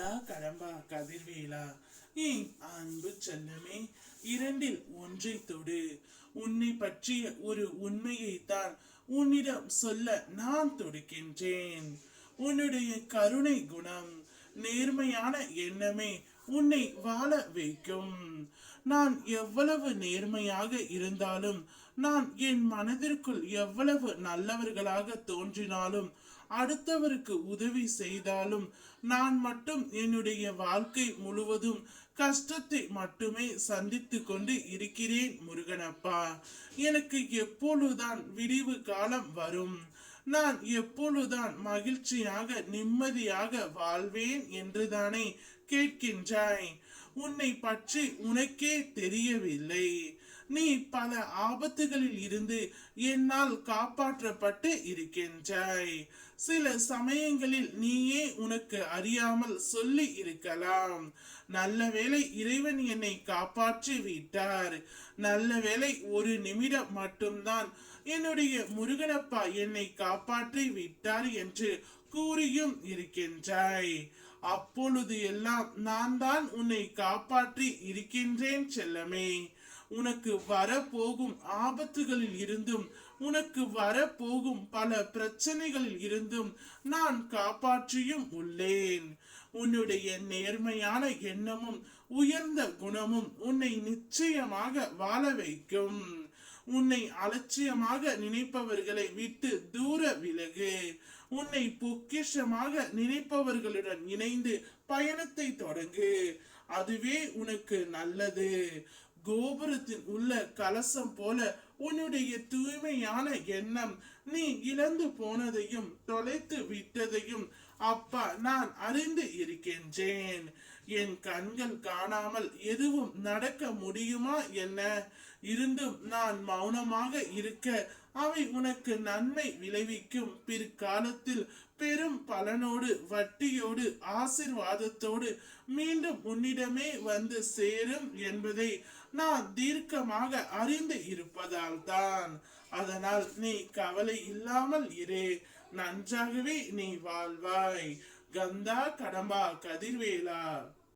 கந்தா கடம்பா கதிர்வேலா நீ அன்பு செல்லமே இரண்டில் ஒன்றை தொடு. உன்னை பற்றிய ஒரு உண்மையை தான் உன்னிடம் சொல்ல நான் தொடுக்கின்றேன். உன்னுடைய கருணை குணம் நேர்மையான எண்ணமே உன்னை வாழ வைக்கும். நான் எவ்வளவு நேர்மையாக இருந்தாலும் நான் என் மனதிற்குள் எவ்வளவு நல்லவர்களாக தோன்றினாலும் அடுத்தவருக்கு உதவி செய்தாலும் நான் மட்டும் என்னுடைய வாழ்க்கை முழுவதும் கஷ்டத்தை மட்டுமே சந்தித்து கொண்டு இருக்கிறேன் முருகனப்பா. எனக்கு எப்பொழுதுதான் விடிவு காலம் வரும். நான் எப்பொழுதுதான் மகிழ்ச்சியாக நிம்மதியாக வாழ்வேன் என்றுதானே கேட்கின்றாய். உன்னை பற்றி உனக்கே தெரியவில்லை. நீ பல ஆபத்துகளில் இருந்து என்னால் காப்பாற்றப்பட்டு இருக்கின்றாய். சில சமயங்களில் நீயே உனக்கு அறியாமல் சொல்லி இருக்கலாம். நல்ல வேளை இறைவன் என்னை காப்பாற்றி விட்டார். நல்ல வேளை ஒரு நிமிடம் மட்டும்தான் என்னுடைய முருகனப்பா என்னை காப்பாற்றி விட்டார் என்று கூறியும் இருக்கின்றாய். அப்பொழுது எல்லாம் நான் தான் உன்னை காப்பாற்றி இருக்கின்றேன் செல்லமே. உனக்கு வரப்போகும் ஆபத்துகளில் இருந்தும் உனக்கு வரப்போகும் பல பிரச்சனைகளில் இருந்தும் நான் காப்பாற்றியும் உள்ளேன். உன்னுடைய நேர்மையான எண்ணமும் உயர்ந்த குணமும் உன்னை நிச்சயமாக வாழ வைக்கும். உன்னை அலட்சியமாக நினைப்பவர்களை விட்டு தூர விலகு. உன்னை பொக்கிஷமாக நினைப்பவர்களுடன் இணைந்து பயணத்தை தொடங்கு. அதுவே உனக்கு நல்லது. கோபுரத்தில் உள்ள கலசம் போல உன்னுடைய தூய்மையான எண்ணம். நீ இழந்து போனதையும் தொலைத்து விட்டதையும் அப்பா நான் அறிந்து இருக்கின்றேன். என் கண்கள் காணாமல் எதுவும் நடக்க முடியுமா என்ன? இருந்தும் நான் மௌனமாக இருக்க அவை உனக்கு நன்மை விளைவிக்கும். பிற்காலத்தில் பெரும் பலனோடு வட்டியோடு ஆசிர்வாதத்தோடு மீண்டும் உன்னிடமே வந்து சேரும் என்பதை நான் தீர்க்கமாக அறிந்து இருப்பதால் தான். அதனால் நீ கவலை இல்லாமல் இரு. நன்றாகவே நீ வாழ்வாய். கந்தா கடம்பா கதிர்வேலா.